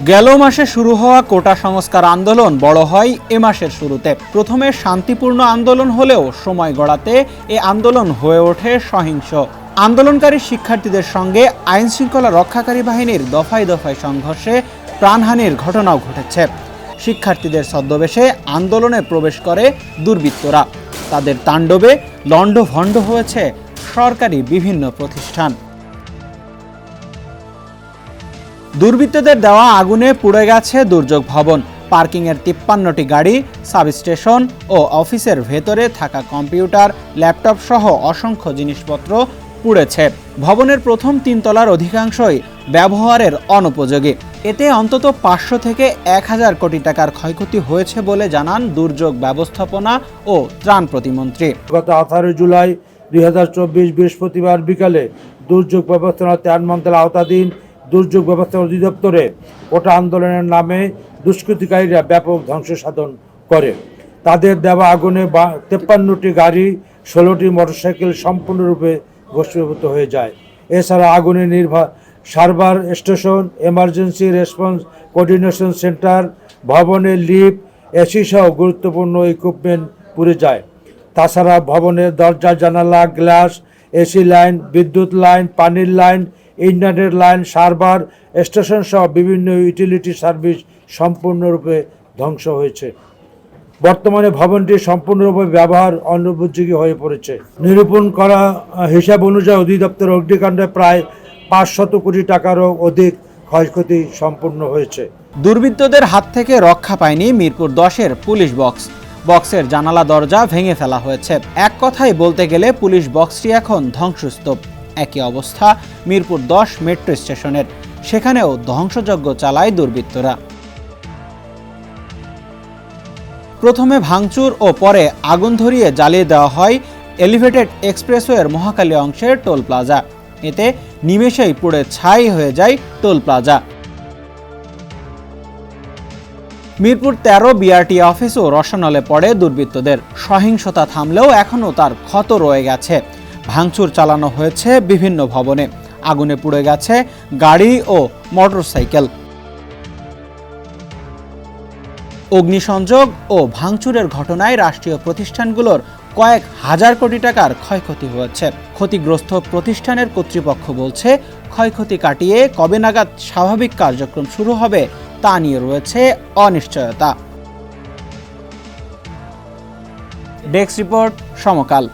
গেল মাসে শুরু হওয়া কোটা সংস্কার আন্দোলন বড় হয় এ মাসের শুরুতে। প্রথমে শান্তিপূর্ণ আন্দোলন হলেও সময় গড়াতে এ আন্দোলন হয়ে ওঠে সহিংস। আন্দোলনকারী শিক্ষার্থীদের সঙ্গে আইন শৃঙ্খলা রক্ষাকারী বাহিনীর দফায় দফায় সংঘর্ষে প্রাণহানির ঘটনাও ঘটেছে। শিক্ষার্থীদের ছদ্মবেশে আন্দোলনে প্রবেশ করে দুর্বৃত্তরা। তাদের তাণ্ডবে লণ্ডভণ্ড হয়েছে সরকারি বিভিন্ন প্রতিষ্ঠান। দুর্বৃত্তদের দেওয়া আগুনে পুড়ে গেছে দুর্যোগ ভবন। পার্কিংয়ের তিপ্পান্নটি গাড়ি, সাবস্টেশন ও অফিসের ভেতরে থাকা কম্পিউটার, ল্যাপটপ সহ অসংখ্য জিনিসপত্র পুড়েছে। ভবনের প্রথম তিনতলার অধিকাংশই ব্যবহারের অনুপযোগী। এতে অন্তত পাঁচশো থেকে এক হাজার কোটি টাকার ক্ষয়ক্ষতি হয়েছে বলে জানান দুর্যোগ ব্যবস্থাপনা ও ত্রাণ প্রতিমন্ত্রী। গত আঠারো জুলাই দুই হাজার চব্বিশ বৃহস্পতিবার বিকালে দুর্যোগ ব্যবস্থাপনা ত্রাণ মন্ত্রণালয়ের আওতাধীন দুর্যোগ ব্যবস্থাপনা অধিদপ্তরে ওটা আন্দোলনের নামে দুষ্কৃতিকারীরা ব্যাপক ধ্বংস সাধন করে। তাদের দেওয়া আগুনে বা- তেপ্পান্নটি গাড়ি, ষোলোটি মোটরসাইকেল সম্পূর্ণরূপে ভস্মীভূত হয়ে যায়। এছাড়া আগুনে নির্ভর server station, emergency response coordination centre, ভবনের লিফট, এসি সহ গুরুত্বপূর্ণ ইকুইপমেন্ট পুড়ে যায়। তাছাড়া ভবনের দরজা, জানালা, গ্লাস, এসি লাইন, বিদ্যুৎ লাইন, পানির line internet line, server, station সহ বিভিন্ন ইউটিলিটি সার্ভিস সম্পূর্ণরূপে ধ্বংস হয়েছে। বর্তমানে ভবনটি সম্পূর্ণরূপে ব্যবহার অনুপযোগী হয়ে পড়েছে। নিরূপণ করা হিসাব অনুযায়ী অধিদপ্তর অগ্নিকাণ্ডে প্রায় পাঁচশত কোটি টাকারও অধিক ক্ষয়ক্ষতি সম্পূর্ণ হয়েছে। দুর্বৃত্তদের হাত থেকে রক্ষা পায়নি মিরপুর দশের পুলিশ বক্স। বক্সের জানালা দরজা ভেঙে ফেলা হয়েছে। এক কথায় বলতে গেলে পুলিশ বক্সটি এখন ধ্বংসস্তূপ। একই অবস্থা মিরপুর দশ মেট্রো স্টেশনের। সেখানেও ধ্বংসযজ্ঞ চালায় দুর্বৃত্তরা। প্রথমে ভাঙচুর ও পরে আগুন ধরিয়ে জ্বালিয়ে দেওয়া হয় এলিভেটেড এক্সপ্রেসওয়ের মহাকালী অংশের টোল প্লাজা। এতে নিমেষেই পুড়ে ছাই হয়ে যায় টোল প্লাজা। মিরপুর তেরো বিআরটি অফিসও রসনলে পড়ে দুর্বৃত্তদের। সহিংসতা থামলেও এখনও তার ক্ষত রয়ে গেছে। ভাঙচুর চালানো হয়েছে বিভিন্ন ভবনে। আগুনে পুড়ে গেছে গাড়ি ও মোটরসাইকেল। অগ্নিসংযোগ ও ভাঙচুরের ঘটনায় রাষ্ট্রীয় প্রতিষ্ঠানগুলোর কয়েক হাজার কোটি টাকার ক্ষয়ক্ষতি হয়েছে। ক্ষতিগ্রস্ত প্রতিষ্ঠানের কর্তৃপক্ষ বলছে, ক্ষয়ক্ষতি কাটিয়ে কবে নাগাদ স্বাভাবিক কার্যক্রম শুরু হবে তা নিয়ে রয়েছে অনিশ্চয়তা। Desk report Samakal.